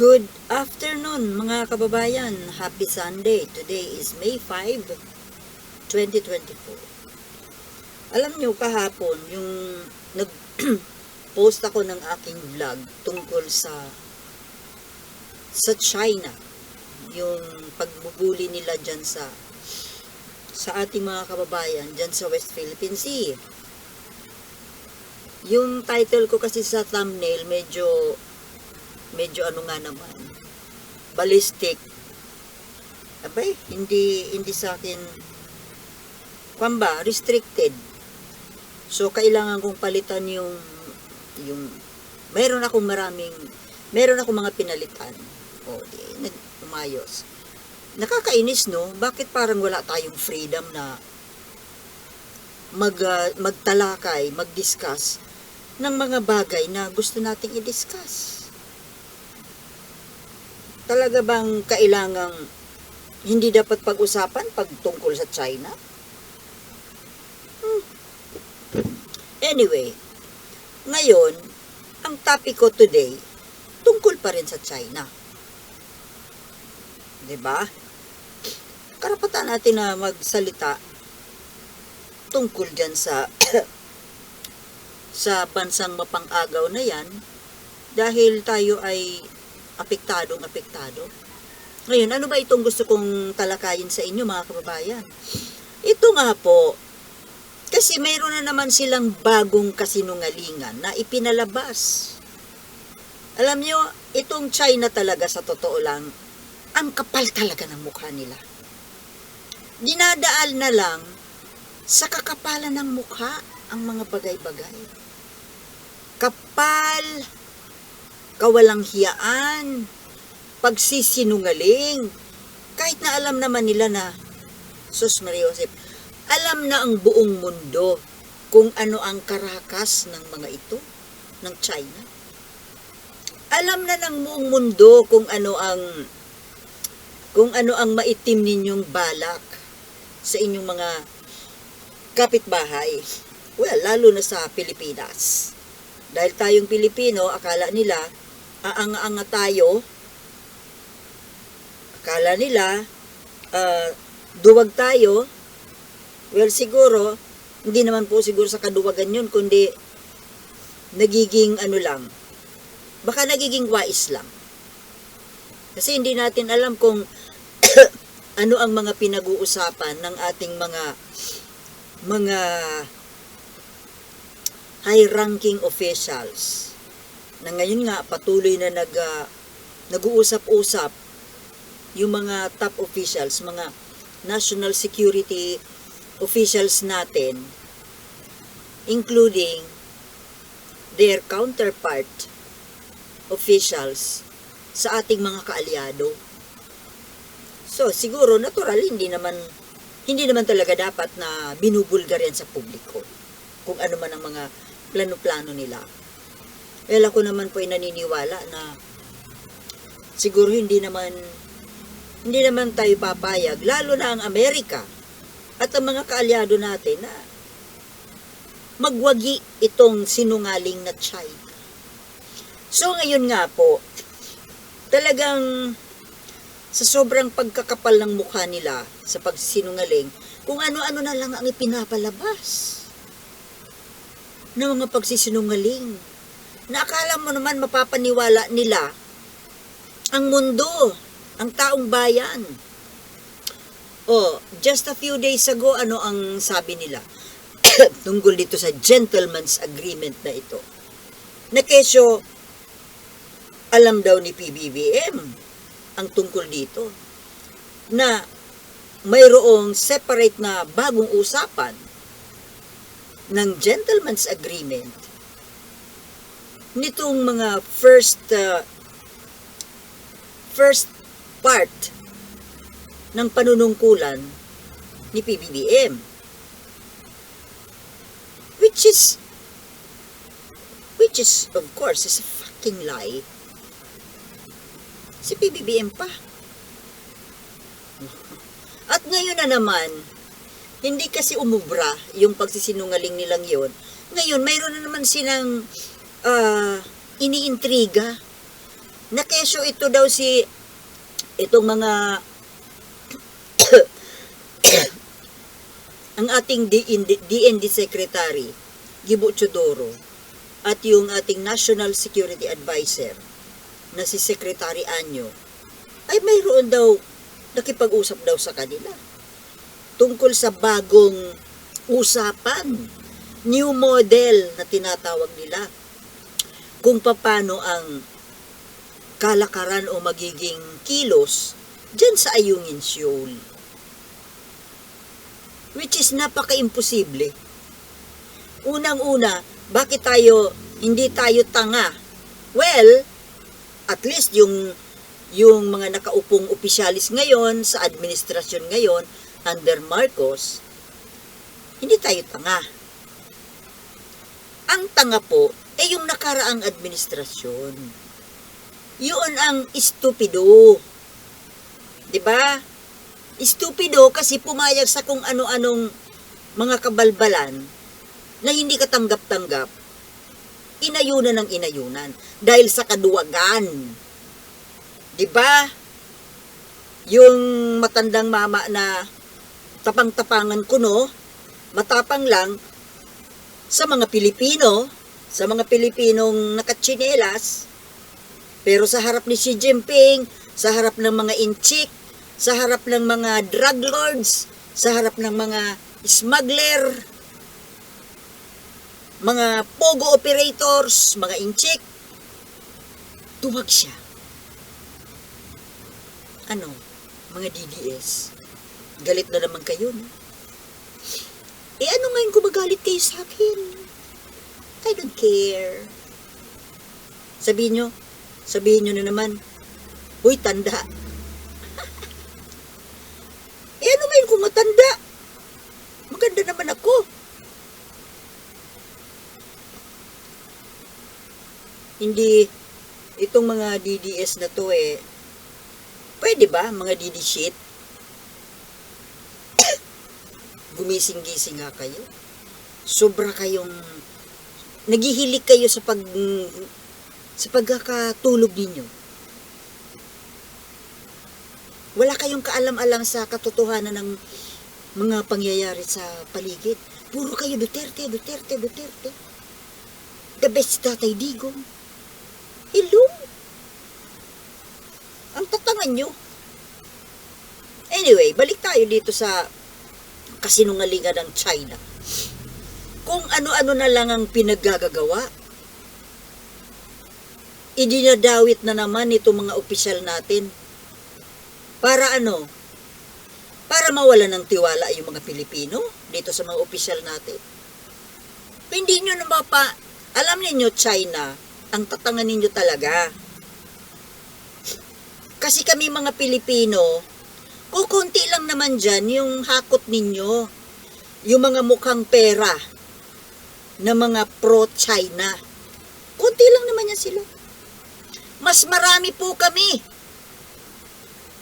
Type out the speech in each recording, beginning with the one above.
Good afternoon mga kababayan. Happy Sunday. Today is May 5, 2024. Alam nyo kahapon yung nag-post ako ng aking vlog tungkol sa sa China. Yung pagbubuli nila dyan sa sa ating mga kababayan dyan sa West Philippine Sea. Yung title ko kasi sa thumbnail medyo medyo ano nga naman ballistic. Abay hindi hindi sa akin kwan ba restricted. So kailangan kong palitan yung yung meron akong maraming meron akong mga pinalitan. O di nag nakakainis no? Bakit parang wala tayong freedom na mag ah, magtalakay mag-discuss ng mga bagay na gusto nating i-discuss talaga bang kailangang hindi dapat pag-usapan pag sa China? Hmm. Anyway, ngayon, ang topic ko today, tungkol pa rin sa China. ba? Karapatan natin na magsalita tungkol dyan sa sa bansang mapang-agaw na yan dahil tayo ay apektadong apektado. Ngayon, ano ba itong gusto kong talakayin sa inyo mga kababayan? Ito nga po, kasi mayroon na naman silang bagong kasinungalingan na ipinalabas. Alam nyo, itong China talaga sa totoo lang, ang kapal talaga ng mukha nila. Dinadaal na lang sa kakapalan ng mukha ang mga bagay-bagay. Kapal, kawalang hiyaan, pagsisinungaling. Kahit na alam naman nila na, Sus Maria Josep, alam na ang buong mundo kung ano ang karakas ng mga ito, ng China. Alam na ng buong mundo kung ano ang kung ano ang maitim ninyong balak sa inyong mga kapitbahay. Well, lalo na sa Pilipinas. Dahil tayong Pilipino, akala nila, aanga-anga tayo. Akala nila, uh, duwag tayo. Well, siguro, hindi naman po siguro sa kaduwagan yun, kundi nagiging ano lang, baka nagiging wais lang. Kasi hindi natin alam kung ano ang mga pinag-uusapan ng ating mga mga high-ranking officials na ngayon nga patuloy na nag uh, nag-uusap-usap yung mga top officials, mga national security officials natin including their counterpart officials sa ating mga kaalyado. So, siguro natural hindi naman hindi naman talaga dapat na binubulgar yan sa publiko kung ano man ang mga plano-plano nila. Well, ako naman po ay naniniwala na siguro hindi naman hindi naman tayo papayag, lalo na ang Amerika at ang mga kaalyado natin na magwagi itong sinungaling na China. So ngayon nga po, talagang sa sobrang pagkakapal ng mukha nila sa pagsinungaling, kung ano-ano na lang ang ipinapalabas ng mga pagsisinungaling. Na akala mo naman mapapaniwala nila ang mundo, ang taong bayan. Oh, just a few days ago, ano ang sabi nila? Tungkol dito sa gentleman's agreement na ito. Na kesyo, alam daw ni PBBM ang tungkol dito na mayroong separate na bagong usapan ng gentleman's agreement nitong mga first uh, first part ng panunungkulan ni PBBM which is which is of course is a fucking lie. Si PBBM pa. At ngayon na naman hindi kasi umubra yung pagsisinungaling nilang yon. Ngayon, mayroon na naman silang uh, iniintriga. Na kesyo ito daw si itong mga ang ating DND, DND Secretary, Gibo Chodoro, at yung ating National Security Advisor na si Secretary Anyo, ay mayroon daw nakipag-usap daw sa kanila tungkol sa bagong usapan, new model na tinatawag nila kung paano ang kalakaran o magiging kilos dyan sa Ayungin Seoul. Which is napaka-imposible. Unang-una, bakit tayo, hindi tayo tanga? Well, at least yung yung mga nakaupong opisyalis ngayon sa administrasyon ngayon under Marcos, hindi tayo tanga. Ang tanga po ay yung nakaraang administrasyon. Yun ang estupido. 'Di ba? Estupido kasi pumayag sa kung ano-anong mga kabalbalan na hindi katanggap-tanggap. Inayunan ng inayunan dahil sa kaduwagan. 'Di ba? Yung matandang mama na tapang-tapangan ko no, matapang lang sa mga Pilipino, sa mga Pilipinong nakatsinelas, pero sa harap ni Xi Jinping, sa harap ng mga inchik, sa harap ng mga drug lords, sa harap ng mga smuggler, mga pogo operators, mga inchik, tuwag siya. Ano, mga DDS, galit na naman kayo, no? Eh ano ngayon kung magalit kayo sa akin? I don't care. Sabihin nyo, sabihin nyo na naman, Uy, tanda. eh ano ngayon kung matanda? Maganda naman ako. Hindi, itong mga DDS na to eh, pwede ba mga DD shit? Gumising-gising nga kayo. Sobra kayong, naghihilik kayo sa pag, sa pagkakatulog ninyo. Wala kayong kaalam-alam sa katotohanan ng mga pangyayari sa paligid. Puro kayo Duterte, Duterte, Duterte. The best tatay digong. Hello? Ang tatangan nyo. Anyway, balik tayo dito sa kasinungalingan ng China. Kung ano-ano na lang ang pinaggagawa, idinadawit na naman itong mga opisyal natin para ano? Para mawala ng tiwala yung mga Pilipino dito sa mga opisyal natin. Hindi nyo na mapa... Alam niyo China, ang tatangan ninyo talaga. Kasi kami mga Pilipino, kukunti lang naman dyan yung hakot ninyo. Yung mga mukhang pera na mga pro-China. Kunti lang naman yan sila. Mas marami po kami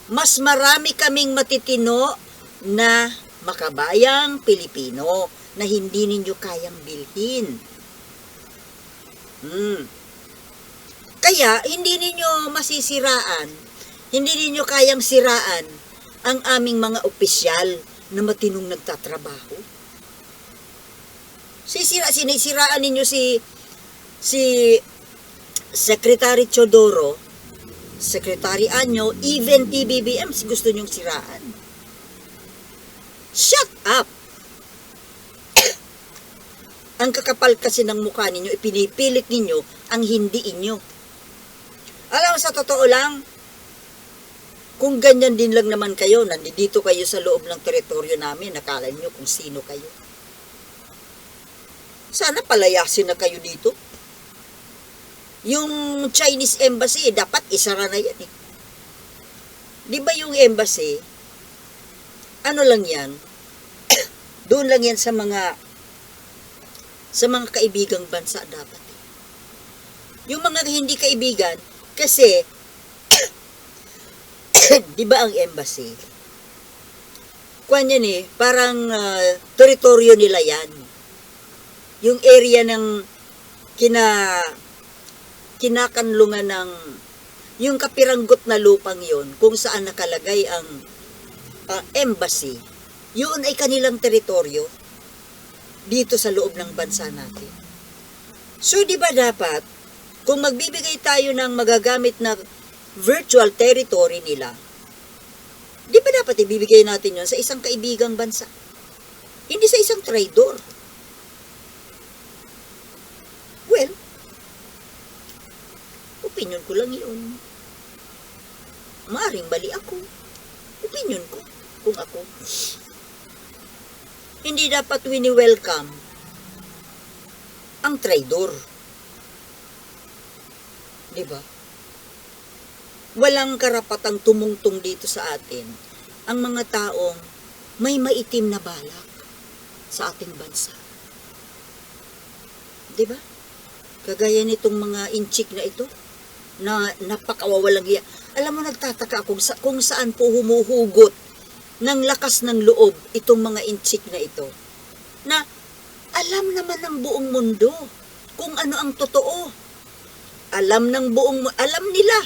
mas marami kaming matitino na makabayang Pilipino na hindi ninyo kayang bilhin. Hmm. Kaya, hindi ninyo masisiraan, hindi ninyo kayang siraan ang aming mga opisyal na matinong nagtatrabaho. Sisira, sinisiraan ninyo si si Secretary Chodoro Secretary Anyo, even PBBM, gusto nyong siraan. Shut up! ang kakapal kasi ng mukha ninyo, ipinipilit ninyo ang hindi inyo. Alam sa totoo lang, kung ganyan din lang naman kayo, nandito kayo sa loob ng teritoryo namin, nakala nyo kung sino kayo. Sana palayasin na kayo dito. Yung Chinese embassy, dapat isara na yan eh. Di ba yung embassy, ano lang yan, doon lang yan sa mga, sa mga kaibigang bansa dapat. Yung mga hindi kaibigan, kasi, di ba ang embassy, kwan yan eh, parang uh, teritoryo nila yan. Yung area ng kina kinakanlungan ng yung kapiranggot na lupang yon kung saan nakalagay ang ah, embassy, yun ay kanilang teritoryo dito sa loob ng bansa natin. So, di ba dapat, kung magbibigay tayo ng magagamit na virtual territory nila, di ba dapat ibibigay natin yon sa isang kaibigang bansa? Hindi sa isang traidor. Well, opinion ko lang yun. Maaring mali ako. Opinion ko, kung ako. Hindi dapat wini-welcome ang traidor. Di ba? Walang karapatang tumungtong dito sa atin ang mga taong may maitim na balak sa ating bansa. Di ba? Kagaya nitong mga inchik na ito, na napakawawalang hiya. Alam mo, nagtataka kung, sa, kung saan po humuhugot ng lakas ng loob itong mga inchik na ito. Na alam naman ng buong mundo kung ano ang totoo. Alam ng buong, alam nila.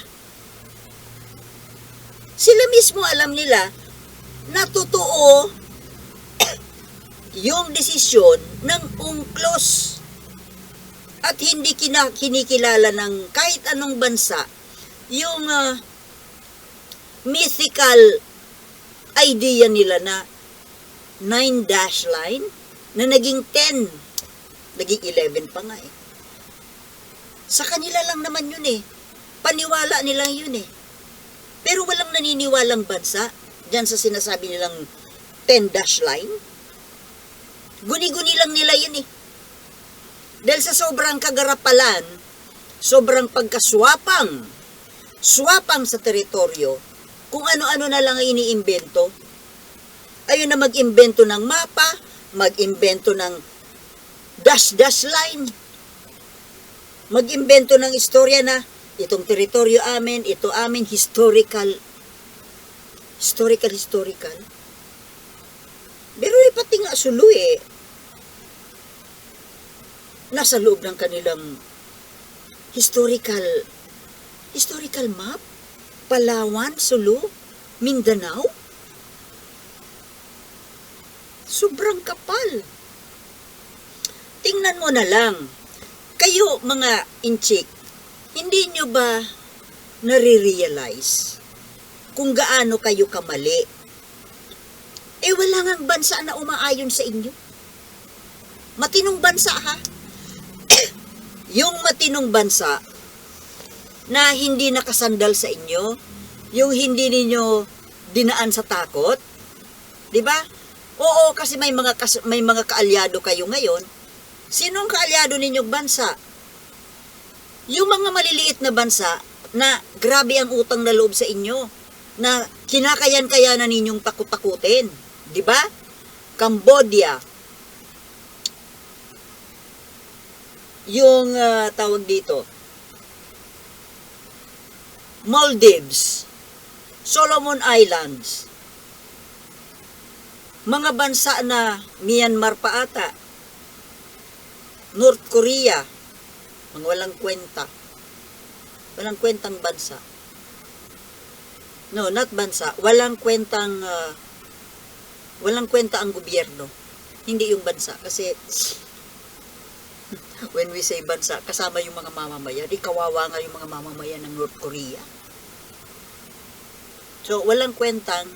Sila mismo alam nila na totoo yung desisyon ng UNCLOS at hindi kina, kinikilala ng kahit anong bansa yung ah, mythical idea nila na 9 dash line na naging 10 naging 11 pa nga eh. Sa kanila lang naman yun eh. Paniwala nila yun eh. Pero walang naniniwalang bansa dyan sa sinasabi nilang 10 dash line. Guni-guni lang nila yun eh dahil sa sobrang kagarapalan, sobrang pagkaswapang, swapang sa teritoryo, kung ano-ano na lang ang iniimbento. Ayun na mag-imbento ng mapa, mag-imbento ng dash-dash line, mag-imbento ng istorya na itong teritoryo amin, ito amin, historical, historical, historical. Pero eh, pati nga sulu eh, nasa loob ng kanilang historical historical map? Palawan, Sulu, Mindanao? Sobrang kapal. Tingnan mo na lang. Kayo mga inchik hindi nyo ba nare-realize kung gaano kayo kamali? Eh wala ngang bansa na umaayon sa inyo. Matinong bansa ha yung matinong bansa na hindi nakasandal sa inyo, yung hindi ninyo dinaan sa takot, 'di ba? Oo, kasi may mga kas- may mga kaalyado kayo ngayon. Sinong kaalyado ninyong bansa? Yung mga maliliit na bansa na grabe ang utang na loob sa inyo, na kinakayan-kaya na ninyong takot-takutin, 'di ba? Cambodia, yung ah, tawag dito. Maldives. Solomon Islands. Mga bansa na Myanmar pa ata. North Korea. Mga walang kwenta. Walang kwentang bansa. No not bansa. Walang kwentang ah, walang kwenta ang gobyerno. Hindi yung bansa. Kasi when we say bansa, kasama yung mga mamamayan. Di kawawa nga yung mga mamamayan ng North Korea. So, walang kwentang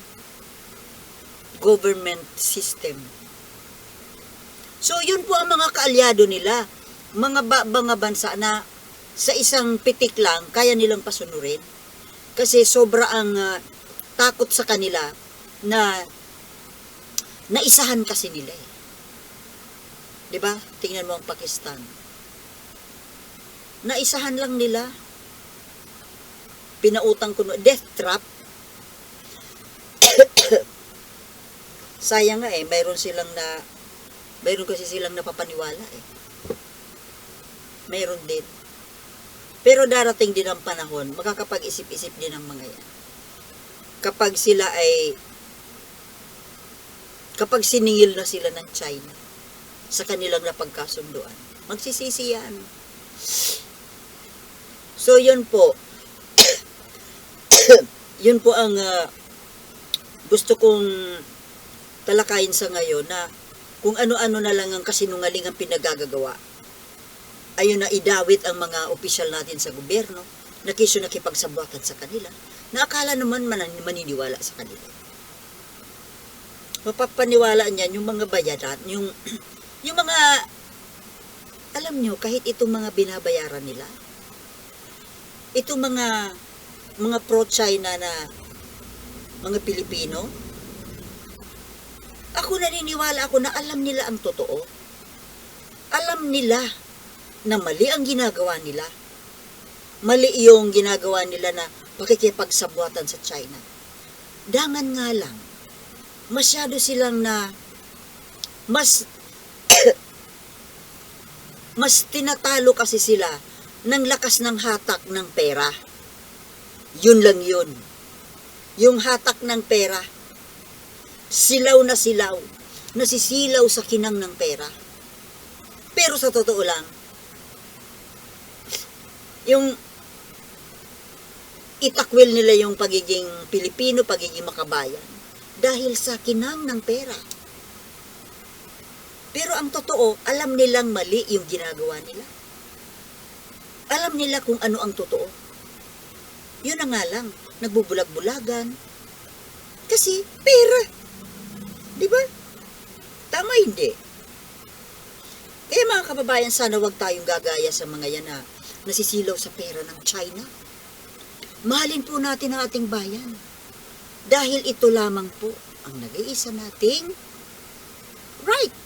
government system. So, yun po ang mga kaalyado nila. Mga ba, mga bansa na sa isang pitik lang, kaya nilang pasunurin. Kasi sobra ang ah, takot sa kanila na naisahan kasi nila eh. 'Di ba? Tingnan mo ang Pakistan. Naisahan lang nila. Pinautang ko death trap. Sayang nga eh, mayroon silang na mayroon kasi silang napapaniwala eh. Mayroon din. Pero darating din ang panahon, makakapag-isip-isip din ang mga yan. Kapag sila ay kapag siningil na sila ng China sa kanilang napagkasunduan, magsisisi yan. So, yun po. yun po ang ah, gusto kong talakayin sa ngayon na kung ano-ano na lang ang kasinungaling ang pinagagagawa. Ayun na idawit ang mga opisyal natin sa gobyerno na kisyo nakipagsabwatan sa kanila na akala naman man maniniwala sa kanila. Mapapaniwala niyan yung mga bayaran, yung, yung mga, alam nyo, kahit itong mga binabayaran nila, itong mga, mga pro-China na mga Pilipino, ako naniniwala ako na alam nila ang totoo. Alam nila na mali ang ginagawa nila. Mali yung ginagawa nila na pakikipagsabwatan sa China. Dangan nga lang, masyado silang na mas mas tinatalo kasi sila ng lakas ng hatak ng pera. Yun lang yun. Yung hatak ng pera. Silaw na silaw. Nasisilaw sa kinang ng pera. Pero sa totoo lang, yung itakwil nila yung pagiging Pilipino, pagiging makabayan dahil sa kinang ng pera. Pero ang totoo, alam nilang mali yung ginagawa nila. Alam nila kung ano ang totoo. Yun na nga lang, nagbubulag-bulagan. Kasi pera. Di ba? Tama hindi. Kaya mga kababayan, sana wag tayong gagaya sa mga yan na nasisilaw sa pera ng China. Mahalin po natin ang ating bayan. Dahil ito lamang po ang nag-iisa nating right.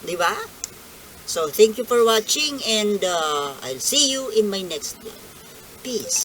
Di ba? So, thank you for watching and uh, I'll see you in my next video. Peace.